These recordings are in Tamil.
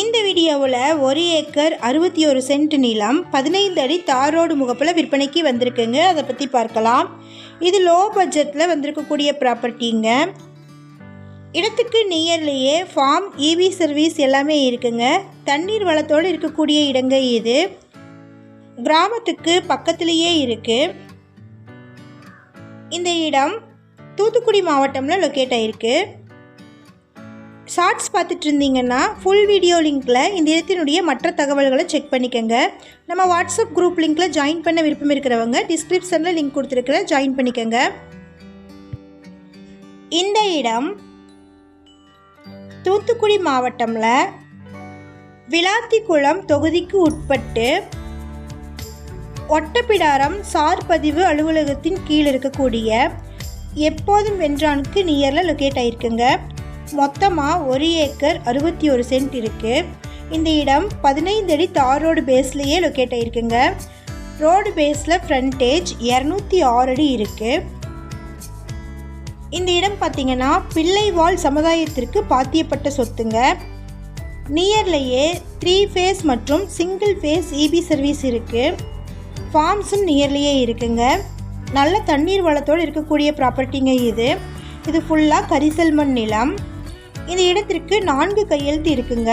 இந்த வீடியோவில் ஒரு ஏக்கர் அறுபத்தி ஒரு சென்ட் நிலம் பதினைந்து அடி தார் ரோடு முகப்பில் விற்பனைக்கு வந்திருக்குங்க. அதை பற்றி பார்க்கலாம். இது லோ பட்ஜெட்டில் வந்திருக்கக்கூடிய ப்ராப்பர்ட்டிங்க இடத்துக்கு நியர்லேயே ஃபார்ம் இவி சர்வீஸ் எல்லாமே இருக்குங்க. தண்ணீர் வளத்தோடு இருக்கக்கூடிய இடங்க இது. கிராமத்துக்கு பக்கத்துலேயே இருக்குது இந்த இடம் தூத்துக்குடி மாவட்டம்ல லொக்கேட் ஆயிருக்கு. ஷார்ட்ஸ் பார்த்துட்டு இருந்தீங்கன்னா ஃபுல் வீடியோ லிங்க்கில் இந்த இடத்தினுடைய மற்ற தகவல்களை செக் பண்ணிக்கோங்க. நம்ம வாட்ஸ்அப் குரூப் லிங்க்கில் ஜாயின் பண்ண விருப்பம் இருக்கிறவங்க டிஸ்கிரிப்ஷனில் லிங்க் கொடுத்துருக்குற ஜாயின் பண்ணிக்கோங்க. இந்த இடம் தூத்துக்குடி மாவட்டமில் விளாத்திக்குளம் தொகுதிக்கு உட்பட்டு ஒட்டப்பிடாரம் சார் பதிவு அலுவலகத்தின் கீழ் இருக்கக்கூடிய எப்போதும் வென்றானுக்கு நியரில் லொக்கேட் ஆயிருக்குங்க. மொத்தமாக ஒரு ஏக்கர் அறுபத்தி ஒரு சென்ட் இருக்குது இந்த இடம் பதினைந்து அடி தார் ரோடு பேஸ்லேயே லொக்கேட் ஆகிருக்குங்க ரோடு பேஸில் ஃப்ரண்டேஜ் இரநூத்தி ஆறு அடி இருக்குது இந்த இடம் பார்த்தீங்கன்னா பிள்ளைவாழ் சமுதாயத்திற்கு பாத்தியப்பட்ட சொத்துங்க. நியர்லேயே த்ரீ ஃபேஸ் மற்றும் சிங்கிள் ஃபேஸ் இபி சர்வீஸ் இருக்குது ஃபார்ம்ஸும் நியர்லேயே இருக்குங்க. நல்ல தண்ணீர் வளத்தோடு இருக்கக்கூடிய ப்ராப்பர்ட்டிங்க இது. இது ஃபுல்லாக கரிசல் மண் நிலம். இந்த இடத்திற்கு நான்கு கையெழுத்து இருக்குங்க.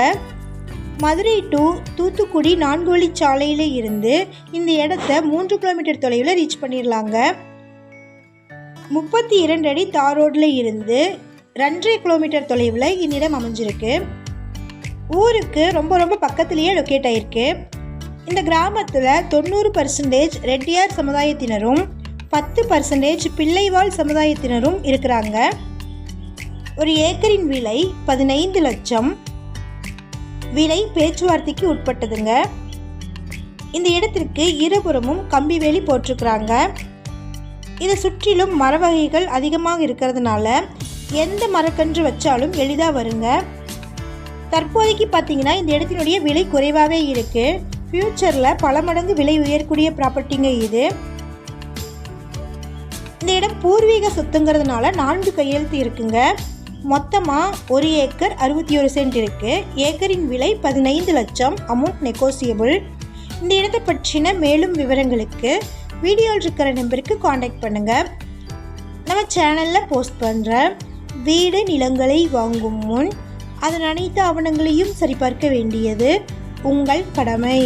மதுரை டு தூத்துக்குடி நான்கு வழிச்சாலையில் இருந்து இந்த இடத்த மூன்று கிலோமீட்டர் தொலைவில் ரீச் பண்ணிடலாங்க முப்பத்தி இரண்டு அடி தார் ரோடில் இருந்து ரெண்டரை கிலோமீட்டர் தொலைவில் இந்த இடம் அமைஞ்சிருக்கு. ஊருக்கு ரொம்ப ரொம்ப பக்கத்துலேயே லொக்கேட் ஆயிருக்கு. இந்த கிராமத்தில் தொண்ணூறு பர்சன்டேஜ் ரெட்டியார் சமுதாயத்தினரும் பத்து பர்சன்டேஜ் பிள்ளைவாழ் சமுதாயத்தினரும் இருக்கிறாங்க. ஒரு ஏக்கரின் விலை பதினைந்து லட்சம். விலை பேச்சுவார்த்தைக்கு உட்பட்டதுங்க. இந்த இடத்திற்கு இருபுறமும் கம்பி வேலி போட்டிருக்கிறாங்க. இதை சுற்றிலும் மர வகைகள் அதிகமாக இருக்கிறதுனால எந்த மரக்கன்று வச்சாலும் எளிதாக வருங்க. தற்போதைக்கு பார்த்தீங்கன்னா இந்த இடத்தினுடைய விலை குறைவாகவே இருக்குது ஃப்யூச்சரில் பல மடங்கு விலை உயரக்கூடிய ப்ராப்பர்ட்டிங்க இது. இந்த இடம் பூர்வீக சொத்துங்கிறதுனால நான்கு கையெழுத்து இருக்குங்க. மொத்தமாக ஒரு ஏக்கர் அறுபத்தி ஒரு சென்ட் இருக்குது ஏக்கரின் விலை பதினைந்து லட்சம். அமௌண்ட் நெகோசியபிள் இந்த இடத்தை பற்றின மேலும் விவரங்களுக்கு வீடியோவில் இருக்கிற நம்பருக்கு காண்டாக்ட் பண்ணுங்கள் நம்ம சேனலில் போஸ்ட் பண்ணுற வீடு நிலங்களை வாங்கும் முன் அதன் அனைத்து ஆவணங்களையும் சரிபார்க்க வேண்டியது உங்கள் கடமை.